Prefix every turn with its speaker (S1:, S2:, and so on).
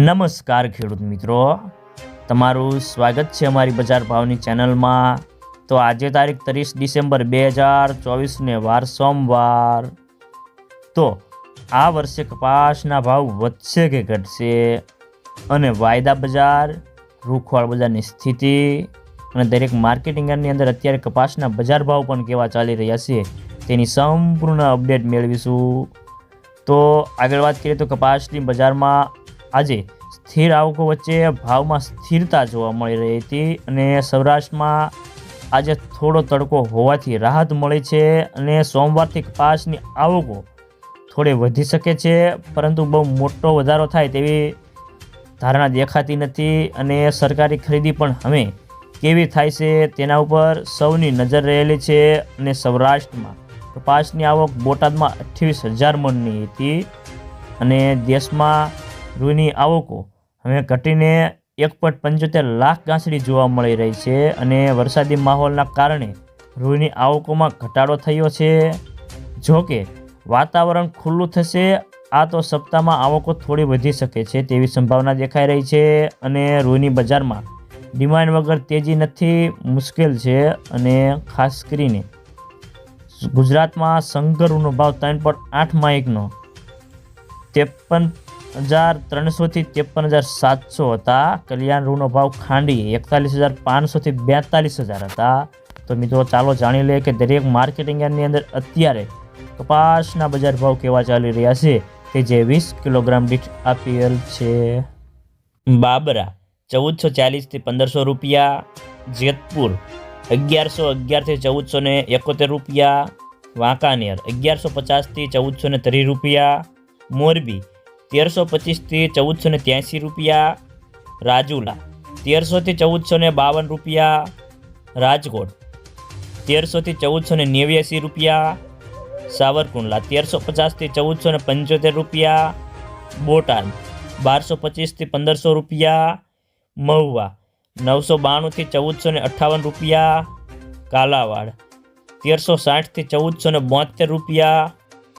S1: નમસ્કાર ખેડૂત મિત્રો. તમારું સ્વાગત છે અમારી બજાર ભાવની ચેનલમાં. તો આજે તારીખ ત્રીસ ડિસેમ્બર બે હજાર ચોવીસને વાર સોમવાર. તો આ વર્ષે કપાસના ભાવ વધશે કે ઘટશે? અને વાયદા બજાર, રૂખવાળ બજારની સ્થિતિ, અને દરેક માર્કેટિંગ યાર્ડની અંદર અત્યારે કપાસના બજાર ભાવ પણ કેવા ચાલી રહ્યા છે, તેની સંપૂર્ણ અપડેટ મેળવીશું. તો આગળ વાત કરીએ તો કપાસની બજારમાં આજે સ્થિર આવકો વચ્ચે ભાવમાં સ્થિરતા જોવા મળી રહી હતી અને સૌરાષ્ટ્રમાં આજે થોડો તડકો હોવાથી રાહત મળી છે અને સોમવારથી કપાસની આવકો થોડી વધી શકે છે, પરંતુ બહુ મોટો વધારો થાય તેવી ધારણા દેખાતી નથી અને સરકારી ખરીદી પણ હવે કેવી થાય છે તેના ઉપર સૌની નજર રહેલી છે અને સૌરાષ્ટ્રમાં કપાસની આવક બોટાદમાં અઠ્યાવીસ હજાર મણની હતી અને દેશમાં રૂની આવકો હવે ઘટીને એક પોઈન્ટ પંચોતેર લાખ ગાંસડી જોવા મળી રહી છે અને વરસાદી માહોલના કારણે રૂની આવકોમાં ઘટાડો થયો છે. જો કે વાતાવરણ ખુલ્લું થશે, આ તો સપ્તાહમાં આવકો થોડી વધી શકે છે તેવી સંભાવના દેખાઈ રહી છે અને રૂની બજારમાં ડિમાન્ડ વગર તેજી નથી, મુશ્કેલ છે અને ખાસ કરીને ગુજરાતમાં સંગરનો ભાવ ત્રણ પોઈન્ટ આઠમાં એકનો, ત્રેપન હજાર ત્રણસોથી ત્રેપન હજાર સાતસો હતા. કલ્યાણ રૂનો ભાવ ખાંડી એકતાલીસ હજાર પાંચસોથી બેતાલીસ હજાર હતા. તો મિત્રો, ચાલો જાણી લઈએ કે દરેક માર્કેટિંગ યાર્ડની અંદર અત્યારે કપાસના બજાર ભાવ કેવા ચાલી રહ્યા છે? કે જે વીસ કિલોગ્રામ દીઠ આપેલ છે? બાબરા, ચૌદસો ચાલીસથી પંદરસો રૂપિયા. જેતપુર, અગિયારસો અગિયારથી ચૌદસો ને એકોતેર રૂપિયા. વાંકાનેર, અગિયારસો પચાસથી ચૌદસો ને ત્રીસ રૂપિયા. મોરબી તેરસો પચીસથી ચૌદસો ને ત્યાંસી રૂપિયા રાજુલા, તેરસોથી ચૌદસો ને બાવન રૂપિયા રાજકોટ, તેરસોથી ચૌદસો ને નેવ્યાસી રૂપિયા સાવરકુંડલા, તેરસો પચાસથી ચૌદસો ને પંચોતેર રૂપિયા બોટાદ, બારસો પચીસથી પંદરસો રૂપિયા મહુવા, નવસો બાણુંથી ચૌદસો ને અઠ્ઠાવન રૂપિયા કાલાવાડ, તેરસો સાઠથી ચૌદસો ને બોતેર રૂપિયા